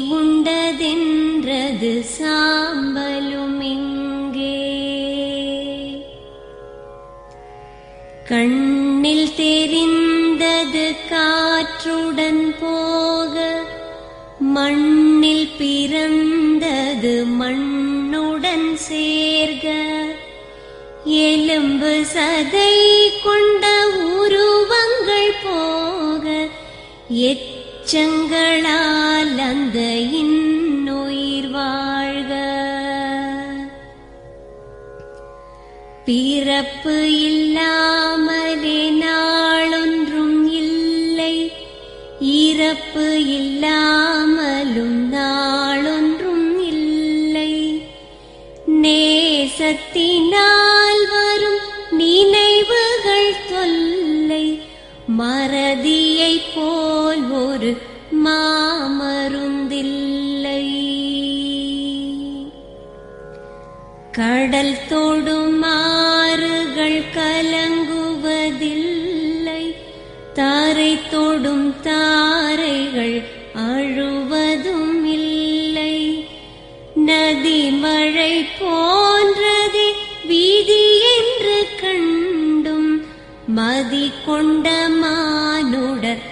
உண்டதென்றது சாம்பலும் எங்கே கண்ணில் தெரிந்தது காற்றுடன் போக மண்ணில் பிறந்தது மண்ணுடன் சேர்க. எலும்பு சதை கொண்ட உருவங்கள் போக எச்சங்களால் அந்த இன்னுயிர் வாழ்க. பிறப்பு இல்லாமலே நாளொன்றும் இல்லை. இறப்பு இல்லாமலும் நாளொன்றும் இல்லை. நேசத்தினால் வரும் நினைவுகள் தொல்லை. மறதியை போ ஒரு மாமருந்தில்லை. கடல் தோடும் மாறுகள் கலங்குவதில்லை. தாரை தோடும் தாரைகள் அழுவதும் இல்லை நதி மழை போன்றது வீதி என்று கண்டும். மதி கொண்ட மானுடர்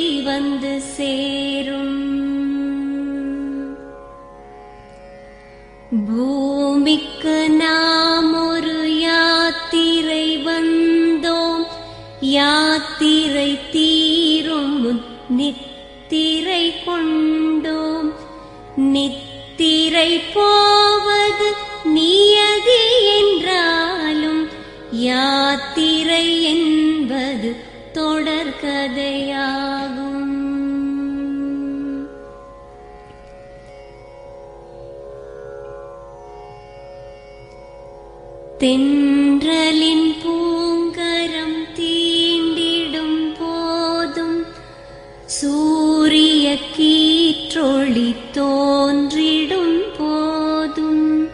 வந்து சேரும். பூமிக்கு நாம் ஒரு யாத்திரை வந்தோம். யாத்திரை தீரும் நித்திரை கொண்டோம். நித்திரை போவது நியதி என்றாலும் யாத்திரை என்பது தொடர்கதையா தென்றலின் பூங்கரம் தீண்டிடும் போதும் சூரிய கீற்றொளி தோன்றிடும் போதும்.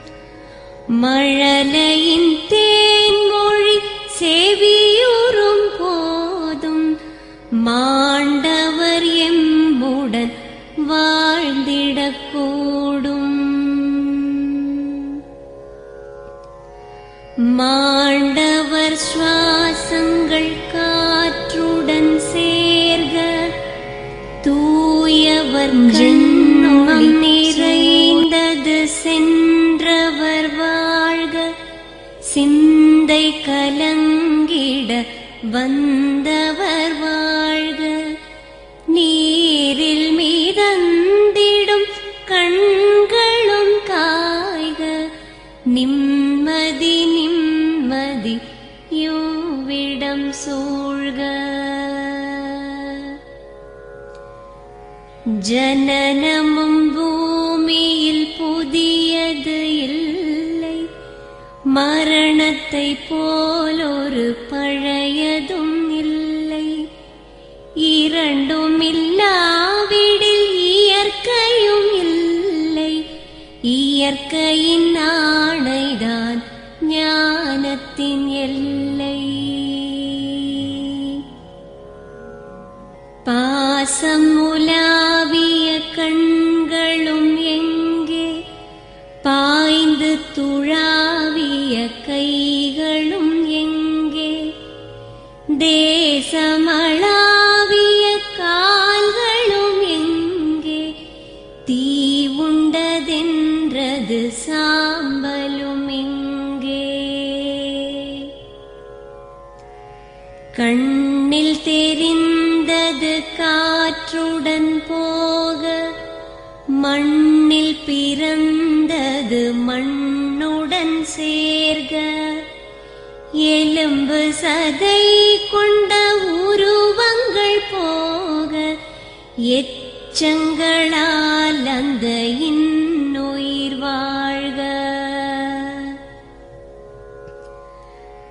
மழலையின் மாண்டவர் சுவாசங்கள் காற்றுடன் சேர்க. தூயவர் ஜென்மம் நிறைந்தது சென்றவர் வாழ்க. சிந்தை கலங்கிட வந்தவர் வாழ்க. விடம் சூழ்க. ஜனனமும் பூமியில் புதியது இல்லை. மரணத்தை போல் ஒரு பழையதும் இல்லை. இரண்டும் இல்லாவிடில் இயற்கையும் இல்லை. இயற்கையின் பாசம் உலாவிய கண்களும் எங்கே? பாய்ந்து துழாவிய கைகளும் எங்கே? தேசமளாவிய கால்களும் எங்கே? தீ உண்டதென்றது சா மண்ணில் பிறந்தது மண்ணுடன் சேர்க. எலும்பு சதை கொண்ட உருவங்கள் போக. எச்சங்களால் அந்த இன்னுயிர் வாழ்க.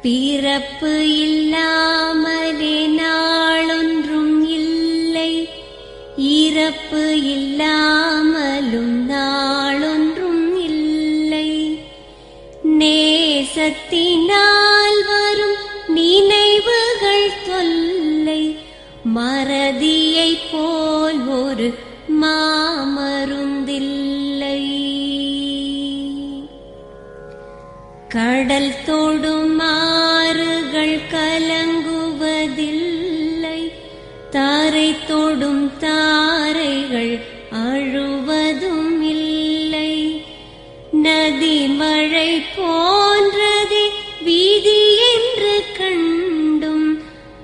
பிறப்பு இல்லாம நேசத்தினால் வரும் நினைவுகள் தொல்லை மறதியை போல் ஒரு மாமருந்தில்லை. கடல் தொடும் ஆறுகள் கலங்குவதில்லை தாரை தொடும் தாரைகள்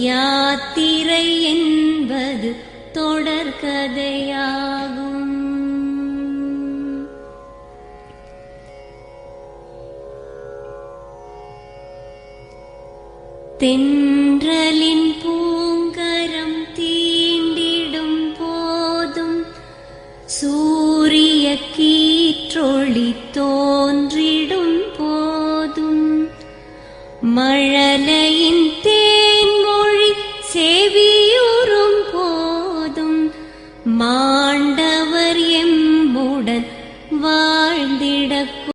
யாத்திரை என்பது தொடர்கதையாகும் தென்றலின் பூங்கரம் தீண்டிடும் போதும் சூரிய கீற்றொளி தோன்றிடும் போதும் மழலையின்